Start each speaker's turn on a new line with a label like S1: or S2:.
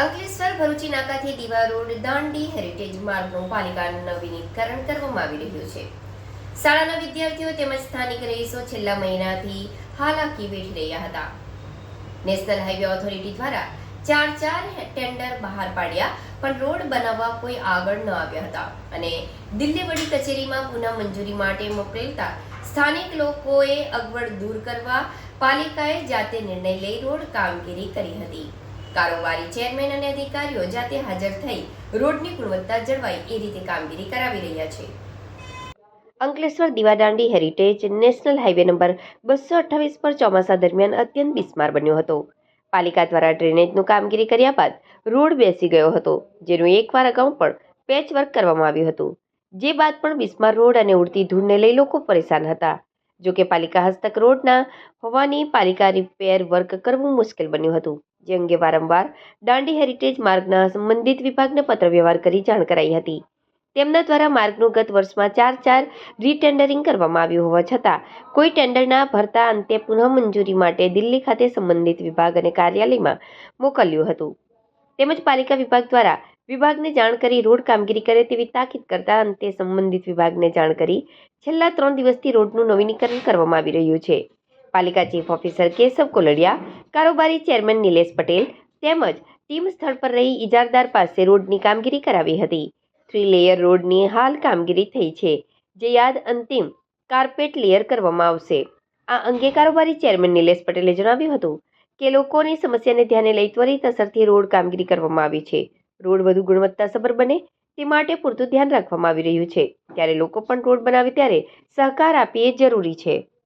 S1: અંકલેશ્વર, ભરૂચી, નાકાથી દીવા road, Dandi heritage માર્ગનું પાલિકાનું નવીનીકરણ કરવામાં આવી રહ્યું છે. શાળાના વિદ્યાર્થીઓ તેમજ સ્થાનિક રહીશો છેલ્લા મહિનાથી હાલાકી વેઠી રહ્યા હતા. નેશનલ હાઈવે ઓથોરિટી દ્વારા ચાર ચાર ટેન્ડર બહાર પાડ્યા, પણ રોડ બનાવવા કોઈ આગળ ન આવ્યા હતા અને દિલ્હી વડી કચેરીમાં પુનઃ મંજૂરી માટે મોકલતા સ્થાનિક લોકોએ અગવડ દૂર કરવા પાલિકાએ જાતે નિર્ણય લઈ રોડ કામગીરી કરી હતી. કારોબારી ચેરમેન અને અધિકારીઓ જાતે હાજર થઈ રોડની ગુણવત્તા જળવાય એ રીતે કામગીરી કરાવી રહ્યા છે. અંકલેશ્વર દીવાદાંડી હેરિટેજ નેશનલ હાઈવે નંબર બસો અઠ્ઠાવીસ પર ચોમાસા દરમિયાન અત્યંત બિસ્માર બન્યો હતો. પાલિકા દ્વારા ડ્રેનેજનું કામગીરી કર્યા બાદ રોડ બેસી ગયો હતો, જેનું એકવાર અગાઉ પણ પેચ વર્ક કરવામાં આવ્યું હતું. જે બાદ પણ બિસ્માર રોડ અને ઉડતી ધૂળને લઈ લોકો પરેશાન હતા. જો કે પાલિકા હસ્તક રોડના હોવાની પાલિકા રિપેર વર્ક કરવું મુશ્કેલ બન્યું હતું. જે અંગે વારંવાર દાંડી હેરિટેજ માર્ગના સંબંધિત વિભાગને પત્ર વ્યવહાર કરી જાણ કરાઈ હતી. તેમના દ્વારા માર્ગનું ગત વર્ષમાં ચાર ચાર રીટેન્ડરિંગ કરવામાં આવ્યું હોવા છતાં, કોઈ ટેન્ડરના ભરતા અંતે પુનઃ મંજૂરી માટે દિલ્હી ખાતે સંબંધિત વિભાગ અને કાર્યાલયમાં મોકલ્યું હતું. તેમજ પાલિકા વિભાગ દ્વારા વિભાગને જાણ કરી રોડ કામગીરી કરે તેવી તાકીદ કરતા અંતે સંબંધિત વિભાગને જાણ કરી છેલ્લા ત્રણ દિવસથી રોડનું નવીનીકરણ કરવામાં આવી રહ્યું છે. પાલિકા ચીફ ઓફિસર કેશવ કોલડિયા, કારોબારી ચેરમેન નિલેશ પટેલ તેમજ ટીમ સ્થળ પર રહી ઇજારદાર પાસે રોડની કામગીરી કરાવી હતી. થ્રી લેયર રોડની હાલ કામગીરી થઈ છે, જે યાદ અંતિમ કાર્પેટ લેયર કરવામાં આવશે. આ અંગે કારોબારી ચેરમેન નિલેશ પટેલે જણાવ્યું હતું કે લોકોની સમસ્યાને ધ્યાને લઈ ત્વરિત અસરથી રોડ કામગીરી કરવામાં આવી છે. રોડ વધુ ગુણવત્તાસભર બને તે માટે પૂરતું ધ્યાન રાખવામાં આવી રહ્યું છે. ત્યારે લોકો પણ રોડ બનાવે ત્યારે સહકાર આપીએ જરૂરી છે.